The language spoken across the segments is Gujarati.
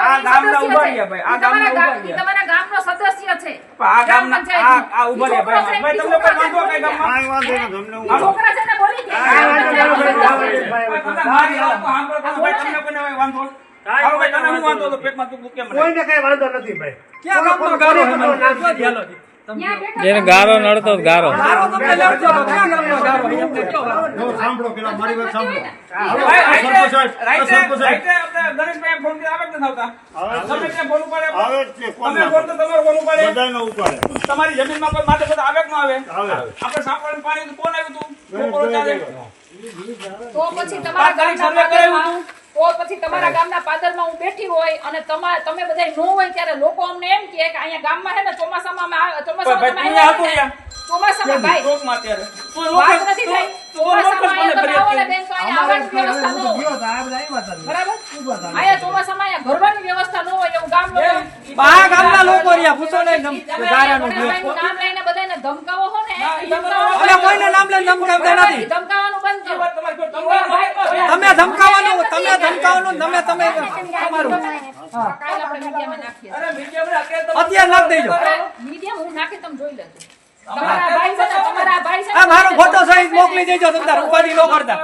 આ ગામના રહ્યા ભાઈ, આ ગામના ગામ- ઊભા ઈ રહ્યા. તમારા ગામનો સદસ્ય છે. આ ગામના આ આ ઊભા રહ્યા ભાઈ. ભાઈ તમને કોઈ વાંધો કઈ ગામમાં? કાંઈ વાંધો તમને છોકરા છે ને બોલી મારી વાત સાંભળો તમને કોઈ ગારો જેને નડતો ગારો. સાંભળો પેલા મારી વાત સાંભળો. આવતા? તમે ઉપાડે? તમે તો તમારો ફોન ઉપાડે? બધાયનો ઉપાડે. તમારી જમીનમાં કોઈ માથે બધા આવે આવે? આવે. આપણે સાંપડવાનું પાણી કોણ આવ્યું હતું? તો પછી તમારા ગામના તો. પછી તમારા ગામના પાદરમાં હું બેઠી હોય અને તમા- તમે બધા ન હોય ત્યારે લોકો અમને એમ કે અહીંયા ગામમાં છે ને ચોમાસામાં અમે ચોમાસામાં ચોમાસામાં ભાઈ. વાત નથી થઈ. ચોમાસામાં કોને અહીંયા તમે આવો ને ફરિયાદ બેન તો અહીંયા આવવાની વ્યવસ્થા ન બરાબર ચોમાસામાં અહીંયા ઘરવાની વ્યવસ્થા ન હોય એવું ગામ લોકો આ ગામના લોકો રહ્યા. પૂછો ને તમે ગારાનું નામ લઈને બધાને ધમકાવો ને? ના, તમે ધમકાવો અમે કોઈને નામ લઈને ધમકાવતા નથી. ધમકાવાનું બંધ કરો. તમે ધમકાવાનું તમે ધમકાવાનું તમે તમે તમારું. કાલ આપણે મીડિયામાં નાખીએ. અરે મીડિયામાં અત્યારે નાખ દેજો. મીડિયા હું તમે જોઈ લેજો. મારો ફોટો સહિત મોકલી દેજો તમે તાર ઉપાધિ ન કરતા.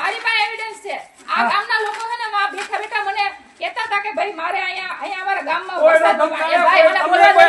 મારી પાસે evidence છે. આ ગામના લોકો છે ને વા બેઠા બેઠા મને કહેતા હતા કે ભાઈ મારે અહીંયા અહીંયા અમારા ગામમાં વરસાદ ભાઈ મને બોલવા